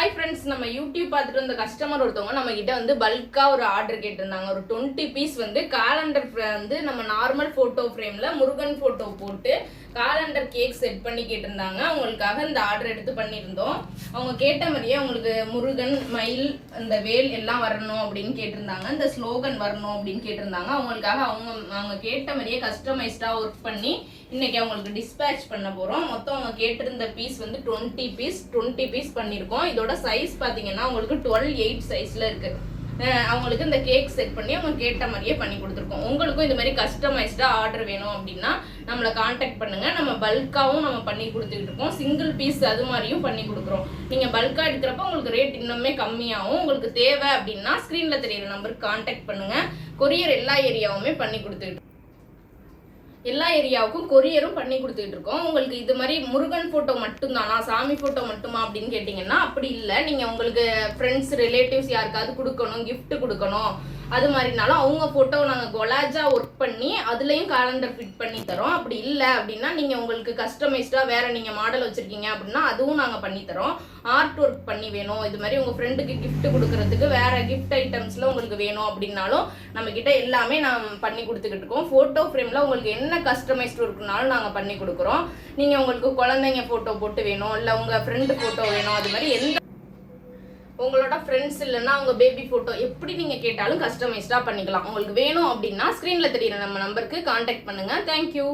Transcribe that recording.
Hi friends நம்ம YouTube பார்த்துட்டு வந்த கஸ்டமர் ஒருத்தவங்க நம்ம கிட்ட வந்து பல்காக ஒரு ஆர்டர் கேட்டிருந்தாங்க. ஒரு டுவெண்ட்டி பீஸ் வந்து காலண்டர் வந்து நம்ம நார்மல் ஃபோட்டோ ஃப்ரேமில் முருகன் ஃபோட்டோ போட்டு காலண்டர் கேக் செட் பண்ணி கேட்டிருந்தாங்க. அவங்களுக்காக இந்த ஆர்டர் எடுத்து பண்ணியிருந்தோம். அவங்க கேட்ட மாதிரியே அவங்களுக்கு முருகன் மயில் இந்த வேல் எல்லாம் வரணும் அப்படின்னு கேட்டிருந்தாங்க. இந்த ஸ்லோகன் வரணும் அப்படின்னு கேட்டிருந்தாங்க. அவங்களுக்காக அவங்க அவங்க கேட்ட மாதிரியே கஸ்டமைஸ்டாக ஒர்க் பண்ணி இன்னைக்கு அவங்களுக்கு டிஸ்பேட்ச் பண்ண போகிறோம் மொத்தம் அவங்க கேட்டிருந்த பீஸ் வந்து டுவெண்ட்டி பீஸ் டுவெண்ட்டி பீஸ் பண்ணியிருக்கோம். இதோட சைஸ் பார்த்தீங்கன்னா உங்களுக்கு டுவெல் எயிட் சைஸில் இருக்குது அவங்களுக்கு இந்த கேக் செட் பண்ணி அவங்க கேட்ட மாதிரியே பண்ணி கொடுத்துருக்கோம். உங்களுக்கும் இந்த மாதிரி கஸ்டமைஸ்டாக ஆர்டர் வேணும் அப்படின்னா நம்மளை காண்டாக்ட் பண்ணுங்க. நம்ம பல்காகவும் நம்ம பண்ணி கொடுத்துக்கிட்டு இருக்கோம். சிங்கிள் பீஸ் அது மாதிரியும் பண்ணி கொடுக்குறோம். நீங்கள் பல்காக எடுக்கிறப்ப உங்களுக்கு ரேட் இன்னுமே கம்மியாகும் உங்களுக்கு தேவை அப்படின்னா ஸ்க்ரீனில் தெரியுற நம்பருக்கு காண்டாக்ட் பண்ணுங்கள் கொரியர் எல்லா ஏரியாவுமே பண்ணி கொடுத்துக்கிட்டு எல்லா ஏரியாவுக்கும் கொரியரும் பண்ணி கொடுத்துட்டு இருக்கோம் உங்களுக்கு இது மாதிரி முருகன் போட்டோ மட்டும்தானா? சாமி போட்டோ மட்டுமா அப்படின்னு கேட்டிங்கன்னா அப்படி இல்லை. நீங்கள் உங்களுக்கு ஃப்ரெண்ட்ஸ் ரிலேட்டிவ்ஸ் யாருக்காவது கொடுக்கணும் கிஃப்ட் கொடுக்கணும். அது மாதிரினாலும் அவங்க ஃபோட்டோ நாங்கள் கொலாஜா ஒர்க் பண்ணி அதுலேயும் காலண்டர் ஃபிட் பண்ணி தரோம். அப்படி இல்லை அப்படின்னா நீங்கள் உங்களுக்கு கஸ்டமைஸ்டாக வேற நீங்கள் மாடல் வச்சுருக்கீங்க அப்படின்னா அதுவும் நாங்கள் பண்ணி தரோம். ஆர்ட் ஒர்க் பண்ணி வேணும். இது மாதிரி உங்கள் ஃப்ரெண்டுக்கு கிஃப்ட் கொடுக்கறதுக்கு வேற கிஃப்ட் ஐட்டம்ஸில் உங்களுக்கு வேணும் அப்படின்னாலும் நம்ம கிட்ட எல்லாமே நாம் பண்ணி கொடுத்துக்கிட்டு இருக்கோம். ஃபோட்டோ ஃப்ரேமில் உங்களுக்கு என்ன கஸ்டமைஸ்டு ஒர்க்னாலும் நாங்கள் பண்ணி கொடுக்குறோம். நீங்கள் உங்களுக்கு குழந்தைங்க ஃபோட்டோ போட்டு வேணும் இல்லை உங்கள் ஃப்ரெண்டு ஃபோட்டோ வேணும் அது மாதிரி எந்த உங்களோட ஃப்ரெண்ட்ஸ் இல்லைன்னா உங்கள் பேபி ஃபோட்டோ எப்படி நீங்கள் கேட்டாலும் கஸ்டமைஸ்டாக பண்ணிக்கலாம். உங்களுக்கு வேணும் அப்படின்னா ஸ்க்ரீனில் தெரியுற நம்ம நம்பருக்கு காண்டாக்ட் பண்ணுங்கள் தேங்க்யூ